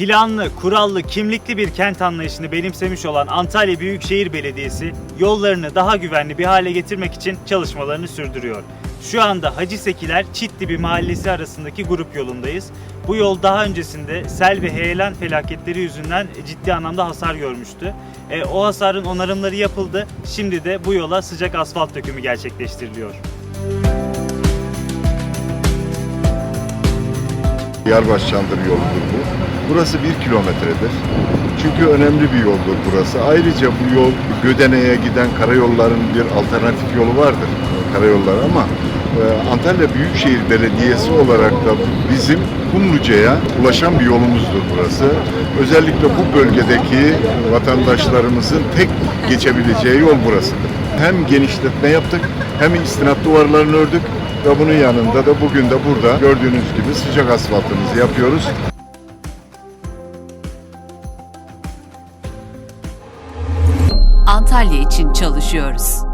Planlı, kurallı, kimlikli bir kent anlayışını benimsemiş olan Antalya Büyükşehir Belediyesi yollarını daha güvenli bir hale getirmek için çalışmalarını sürdürüyor. Şu anda Hacı Sekiler Çitdibi Mahallesi arasındaki grup yolundayız. Bu yol daha öncesinde sel ve heyelan felaketleri yüzünden ciddi anlamda hasar görmüştü. E, o hasarın onarımları yapıldı. Şimdi de bu yola sıcak asfalt dökümü gerçekleştiriliyor. Diyarbaş Çandır yoludur bu. Burası bir kilometredir. Çünkü önemli bir yoldur burası. Ayrıca bu yol Gödene'ye giden karayolların bir alternatif yolu vardır. Karayolları ama e, Antalya Büyükşehir Belediyesi olarak da bizim Kumluca'ya ulaşan bir yolumuzdur burası. Özellikle bu bölgedeki vatandaşlarımızın tek geçebileceği yol burasıdır. Hem genişletme yaptık hem istinat duvarlarını ördük ve bunun yanında da bugün de burada gördüğünüz gibi sıcak asfaltımızı yapıyoruz. Antalya için çalışıyoruz.